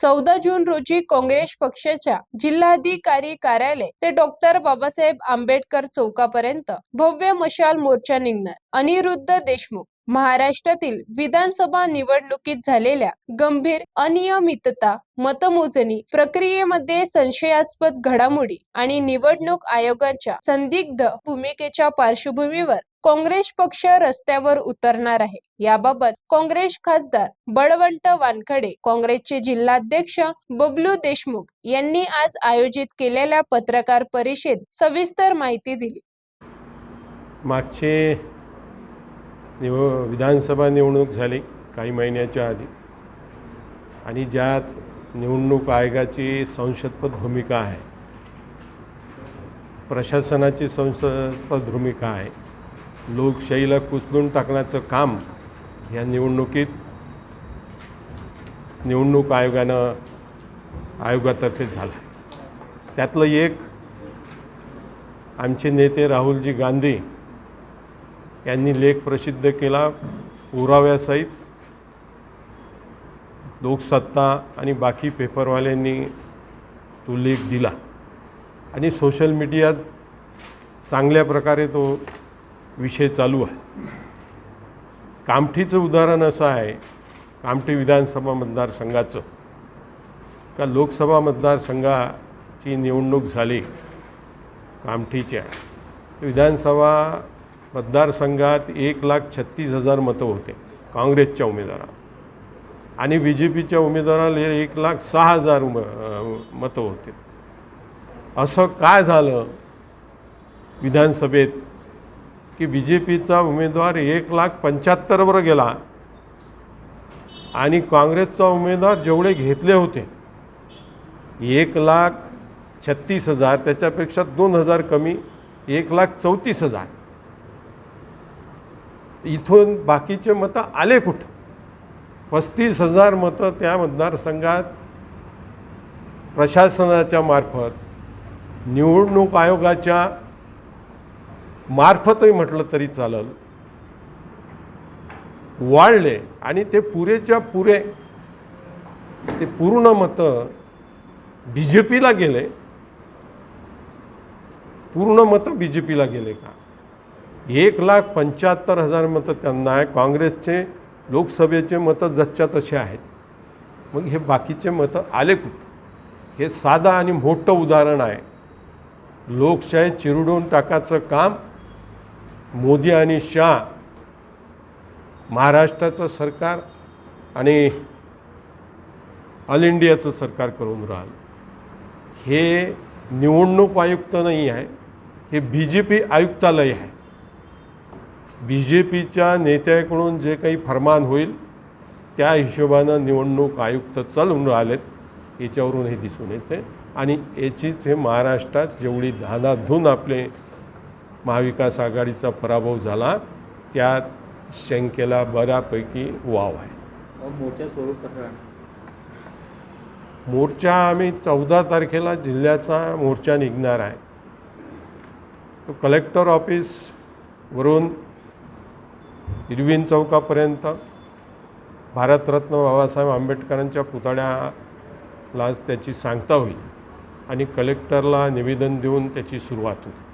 चौदा जून रोजी काँग्रेस पक्षाच्या जिल्हाधिकारी कार्यालय ते डॉक्टर बाबासाहेब आंबेडकर चौकापर्यंत भव्य मशाल मोर्चा निघणार. अनिरुद्ध देशमुख महाराष्ट्रातील विधानसभा निवडणुकीत झालेल्या गंभीर अनियमितता मतमोजणी प्रक्रियेमध्ये संशयास्पद घडामोडी आणि निवडणूक आयोगाच्या संदिग्ध भूमिकेच्या पार्श्वभूमीवर काँग्रेस पक्ष रस्त्यावर उतरणार आहे. याबाबत काँग्रेस खासदार बळवंत वानखडे काँग्रेसचे जिल्हाध्यक्ष बबलू देशमुख यांनी आज आयोजित केलेल्या पत्रकार परिषदेत सविस्तर माहिती दिली. मागचे निव विधानसभा निवडणूक झाली काही महिन्याच्या आधी. आणि ज्यात निवडणूक आयोगाची संशयपद भूमिका आहे. प्रशासनाची संशयपद भूमिका आहे. लोकशाहीला कुचलून टाकण्याचं काम या निवडणुकीत निवडणूक आयोगानं आयोगातर्फे झालं आहे त्यातलं एक आमचे नेते राहुलजी गांधी यांनी लेख प्रसिद्ध केला पुराव्यासहित लोकसत्ता आणि बाकी पेपरवाल्यांनी तो लेख दिला. आणि सोशल मीडियात चांगल्या प्रकारे तो विषय चालू आहे. कामठीचं उदाहरण असं आहे कामठी विधानसभा मतदारसंघाचं. का लोकसभा मतदारसंघाची निवडणूक झाली कामठीच्या. विधानसभा मतदारसंघात एक लाख छत्तीस हजार मतं होते काँग्रेसच्या उमेदवाराला. आणि बी जे पीच्या उमेदवाराला एक लाख सहा हजार उम मतं होते. असं काय झालं? विधानसभेत की बी जे पीचा उमेदवार एक लाख पंच्याहत्तरवर गेला. आणि काँग्रेसचा उमेदवार जेवढे घेतले होते एक लाख छत्तीस हजार त्याच्यापेक्षा दोन हजार कमी एक लाख चौतीस हजार. इथून बाकीचे मतं आले कुठं? पस्तीस हजार मतं त्या मतदारसंघात प्रशासनाच्या मार्फत निवडणूक आयोगाच्या मार्फतही म्हटलं तरी चालेल. वाढले आणि ते पुरेच्या पुरे ते पूर्ण मतं बी जे पीला गेले. पूर्ण मतं बी जे पीला गेले का? एक लाख पंच्याहत्तर हजार मतं त्यांना आहे. काँग्रेसचे लोकसभेचे मतं जच्च्या तसे आहेत. मग हे बाकीचे मतं आले कुठं? हे साधं आणि मोठं उदाहरण आहे. लोकशाही चिरडून टाकायचं काम मोदी आणि शाह महाराष्ट्राचं सरकार आणि ऑल इंडियाचं सरकार करून राहिलं. हे निवडणूक आयुक्त नाही आहे हे बी जे पी आयुक्तालय आहे. बी जे पीच्या नेत्याकडून जे काही फरमान होईल त्या हिशोबानं निवडणूक आयुक्त चालून राहिलेत याच्यावरून हे दिसून येते. आणि याचीच हे महाराष्ट्रात जेवढी धानाधून आपले महाविकास आघाडीचा पराभव झाला त्यात शंकेला बऱ्यापैकी वाव आहे. मोर्चा स्वरूप कसं राहणार? मोर्चा आम्ही चौदा तारखेला जिल्ह्याचा मोर्चा निघणार आहे. तो कलेक्टर ऑफिसवरून इरविन चौकापर्यंत भारतरत्न बाबासाहेब आंबेडकरांच्या पुतळ्याला त्याची सांगता होईल आणि कलेक्टरला निवेदन देऊन त्याची सुरुवात होईल.